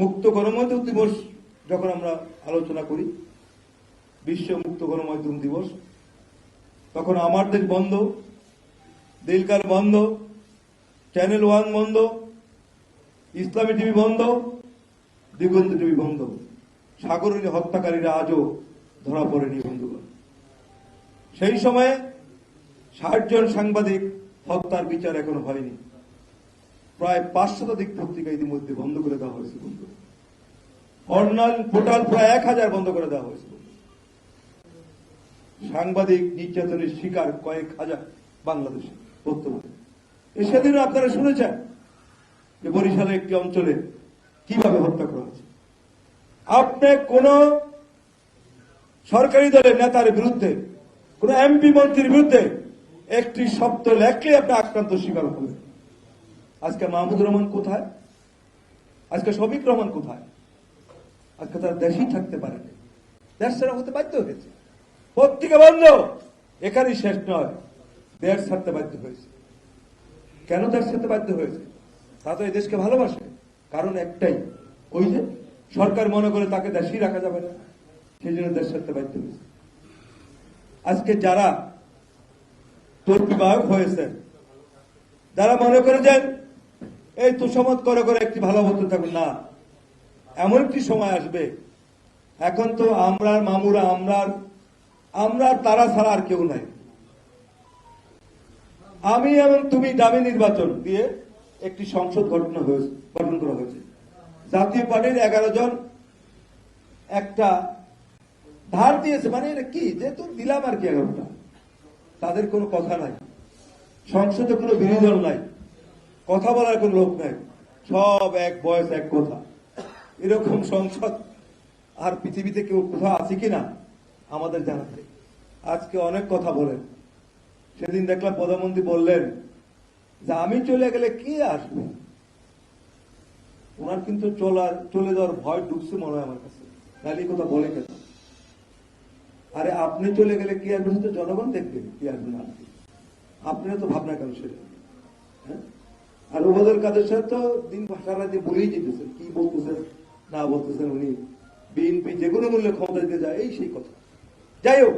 মুক্ত গণমাধ্যম দিবস যখন আমরা আলোচনা করি, বিশ্ব মুক্ত গণমাধ্যম দিবস, তখন আমার দেশ বন্ধ, দিলকার বন্ধ, চ্যানেল ওয়ান বন্ধ, ইসলামী টিভি বন্ধ, দিগন্ত টিভি বন্ধ সাগরণী হত্যাকারীরা আজও ধরা পড়েনি বন্ধুগণ। সেই সময়ে ষাট জন সাংবাদিক হত্যার বিচার এখনও হয়নি। প্রায় পাঁচ শতাধিক পত্রিকা ইতিমধ্যে বন্ধ করে দেওয়া হয়েছে বন্ধু। অনলাইন পোর্টাল প্রায় এক হাজার বন্ধ করে দেওয়া হয়েছে সাংবাদিক নির্যাতনের শিকার কয়েক হাজার বাংলাদেশে বর্তমানে। এ সেদিনও আপনারা শুনেছেন যে বরিশালের একটি অঞ্চলে কীভাবে হত্যা করা হয়েছে। আপনি কোন সরকারি দলের নেতার বিরুদ্ধে, কোন এমপি মন্ত্রীর বিরুদ্ধে একটি শব্দ লেখলে আপনি আক্রান্ত স্বীকার হবেন। আজকে মাহমুদুর রহমান কোথায়? আজকে শফিক রহমান কোথায়? আজকে তার দেশেই থাকতে পারেনি। দেশ ছাড়া হতে বাধ্য হয়েছে। পত্রিকা বন্ধ। এখানেই শেষ নয়। দেশ ছাড়তে বাধ্য হয়েছে। কেন দেশ ছাড়তে বাধ্য হয়েছে? তা তো এই দেশকে ভালোবাসে। কারণ একটাই, ওই যে সরকার মনে করে তাকে দেশেই রাখা যাবে না। সেই জন্য দেশ ছাড়তে বাধ্য হয়েছে। আজকে যারা তোর হয়েছেন, যারা মনে করেছেন এই তুষমত করে করে একটি ভালো হতে থাকুন। না, এমন একটি সময় আসবে। এখন তো আমরা মামুরা, আমরা আমরা তারা ছাড়া আর কেউ নাই। আমি এবং তুমি দামি নির্বাচন দিয়ে একটি সংসদ গঠন হয়েছে, গঠন করা হয়েছে। জাতীয় পার্টির এগারো জন একটা ধার দিয়েছে। মানে এটা কি? যে তো দিলাম আর কি এগারোটা। তাদের কোনো কথা নাই। সংসদে কোনো বিরোধী দল নাই। কথা বলার কোনো লোক নাই। সব এক বয়স, এক কথা। এরকম সংসদ আর পৃথিবীতে কেউ কোথাও আছে কিনা, আমাদের জানাতে আজকে অনেক কথা বলেন। সেদিন দেখলাম প্রধানমন্ত্রী বললেন যে, আমি চলে গেলে কে আসবে? ওনার কিন্তু চলার চলে যাওয়ার ভয় ঢুকছে মনে হয় আমার কাছে। নাহলে কথা বলে কেন? আরে, আপনি চলে গেলে কি আসবেন সেটা জনগণ দেখবে কি আসবে না। আসবে আপনারা তো ভাবনা কেন সেটা? হ্যাঁ? আর ওবাদুল কাদের সাহেব তো দিন দিয়ে বলেই যেতেছেন কি বলতেছেন, না বলতেছেন উনি বিএনপি যে কোনো মূল্যে ক্ষমতা দিতে যায়, এই সেই কথা। যাই হোক,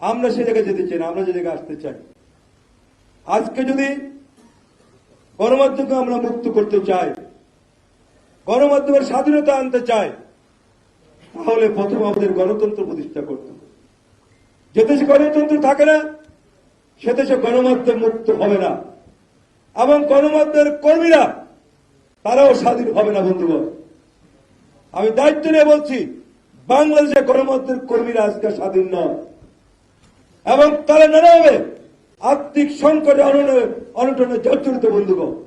আমরা সে জায়গায় যেতে চাই না, আমরা যে জায়গায় আসতে চাই। আজকে যদি গণমাধ্যমকে আমরা মুক্ত করতে চাই, গণমাধ্যমের স্বাধীনতা আনতে চাই, তাহলে প্রথম আমাদের গণতন্ত্র প্রতিষ্ঠা করতে হবে। যে দেশে গণতন্ত্র থাকে না, সে দেশে গণমাধ্যম মুক্ত হবে না। এবং গণমাধ্যমের কর্মীরা, তারাও স্বাধীন হবে না, বন্ধুগণ। আমি দায়িত্ব নিয়ে বলছি, বাংলাদেশের গণমাধ্যমের কর্মীরা আজকে স্বাধীন নয় এবং তারা নানাভাবে আর্থিক সংকটে অনটনে- জর্জরিত, বন্ধুগণ।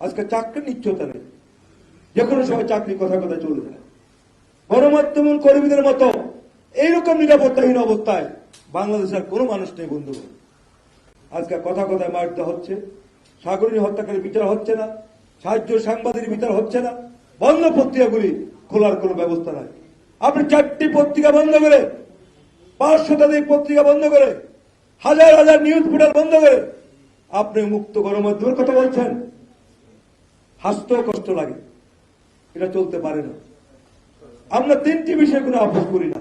আজকে চাকরি নিশ্চয়তা নেই। যে কোনো সময় চাকরি কথা কথা চলে যায়। গণমাধ্যম কর্মীদের মতো এইরকম নিরাপত্তাহীন অবস্থায় বাংলাদেশের কোনো মানুষ নেই, বন্ধুগণ। আজকে কথা কথায় মারতে হচ্ছে। সাগরী হত্যাকারী বিচার হচ্ছে না, সাহায্য সাংবাদিক বিচার হচ্ছে না, বন্ধ পত্রিকাগুলি খোলার কোনো ব্যবস্থা নাই। আপনি চারটি পত্রিকা বন্ধ করে পাঁচ শতাধিক পত্রিকা বন্ধ করে, হাজার হাজার নিউজ পোর্টাল বন্ধ করে, আপনি মুক্ত গণমাধ্যমের কথা বলছেন। হাসতেও কষ্ট লাগে, এটা চলতে পারে না। আমরা তিনটি বিষয় কোনো আপোষ করি না।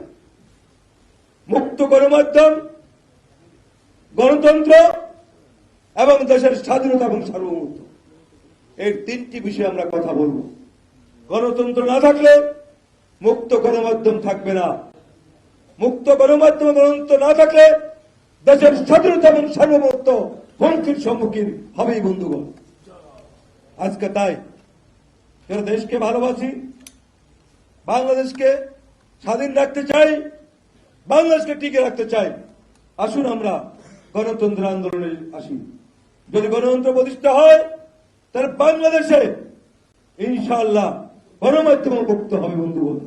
মুক্ত গণমাধ্যম, গণতন্ত্র এবং দেশের স্বাধীনতা এবং সার্বভৌমত্ব। এই তিনটি বিষয়ে আমরা কথা বলব। গণতন্ত্র না থাকলে মুক্ত গণমাধ্যম থাকবে না। মুক্ত গণমাধ্যম গণতন্ত্র না থাকলে দেশের স্বাধীনতা এবং সার্বভৌমত্ব হুমকির সম্মুখীন হবেই বন্ধুগণ। আজকে তাই যারা দেশকে ভালোবাসি, বাংলাদেশকে স্বাধীন রাখতে চাই, বাংলাদেশকে টিকে রাখতে চাই, আসুন আমরা গণতন্ত্র আন্দোলনে আসি। যদি গণতন্ত্র প্রতিষ্ঠা হয় তাহলে বাংলাদেশে ইনশাআল্লাহ গণমাধ্যম মুক্ত হবে বন্ধুগণ।